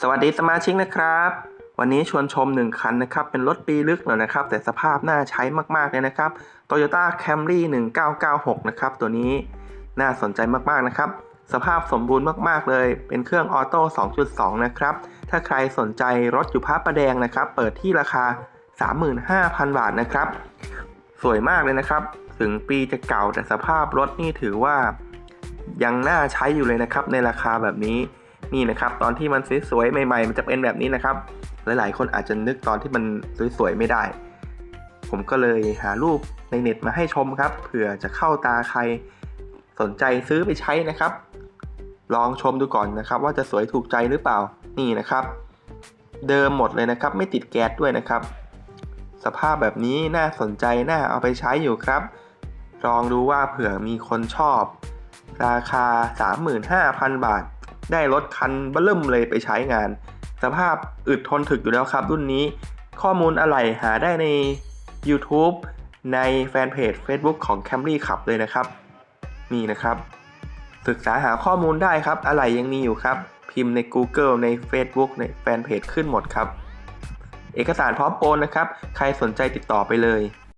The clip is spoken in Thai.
สวัสดีสมาชิกนะครับ วันนี้ชวนชม 1 คันนะครับ เป็นรถปีลึกหน่อยนะครับ แต่สภาพน่าใช้มากๆเลยนะครับ Toyota Camry 1996 นะครับ ตัวนี้น่าสนใจมากๆนะครับ สภาพสมบูรณ์มากๆเลย เป็นเครื่องออโต้ 2.2 นะครับ ถ้าใครสนใจรถอยู่พระประแดงนะครับ เปิดที่ราคา 35,000 บาทนะครับ สวยมากเลยนะครับ ถึงปีจะเก่าแต่สภาพรถนี่ถือว่ายังน่าใช้อยู่เลยนะครับในราคาแบบนี้ นี่นะครับตอนที่มันสวยๆใหม่ๆ มันจะเป็นแบบนี้นะครับ หลายๆ คนอาจจะนึกตอนที่มันสวยๆไม่ได้ ผมก็เลยหารูปในเน็ตมาให้ชมครับเผื่อจะเข้าตาใครสนใจซื้อไปใช้นะครับ ลองชมดูก่อนนะครับ ว่าจะสวยถูกใจหรือเปล่านี่นะครับ เดิมหมดเลยนะครับ ไม่ติดแก๊สด้วยนะครับ สภาพแบบนี้น่าสนใจน่าเอาไปใช้อยู่ครับ ลองดูว่าเผื่อมีคนชอบ ราคา 35,000 บาท ได้รถคันเบิ่มเลยไปใช้งาน สภาพอึดทนถึกอยู่แล้วครับ รุ่นนี้ข้อมูลอะไรหาได้ใน YouTube ในแฟนเพจ Facebook ของ Camry ขับเลยนะครับ มีนะครับ ศึกษาหาข้อมูลได้ครับอะไรยังมีอยู่ครับ พิมพ์ใน Google ใน Facebook ในแฟนเพจขึ้นหมดครับ เอกสารพร้อมโอนนะครับ ใครสนใจติดต่อไปเลย